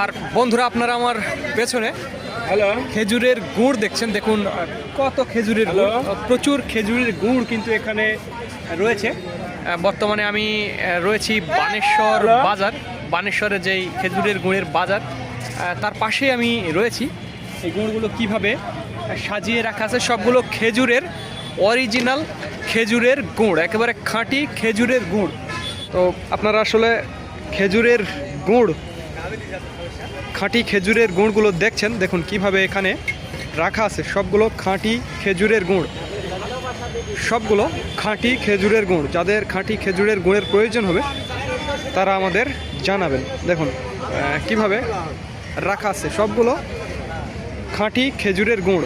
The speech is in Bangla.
আর বন্ধুরা আপনারা আমার পেছনে হ্যালো। খেজুরের গুড় দেখছেন। দেখুন কত খেজুরের গুড়। প্রচুর খেজুরের গুড় কিন্তু এখানে রয়েছে। বর্তমানে আমি রয়েছি বানেশ্বর বাজার বানেশ্বরের যেই খেজুরের গুড়ের বাজার। তার পাশেই আমি রয়েছি। এই গুড়গুলো কীভাবে সাজিয়ে রাখা আছে সবগুলো খেজুরের অরিজিনাল খেজুরের গুড় একেবারে খাঁটি খেজুরের গুড়। তো আপনারা আসলে খেজুরের গুড় খাঁটি খেজুরের গুঁড়গুলো দেখছেন, দেখুন কীভাবে এখানে রাখা আছে। সবগুলো খাঁটি খেজুরের গুঁড়। সবগুলো খাঁটি খেজুরের গুঁড়। যাদের খাঁটি খেজুরের গুঁড়ের প্রয়োজন হবে, তারা আমাদের জানাবেন। দেখুন কীভাবে রাখা আছে। সবগুলো খাঁটি খেজুরের গুড়।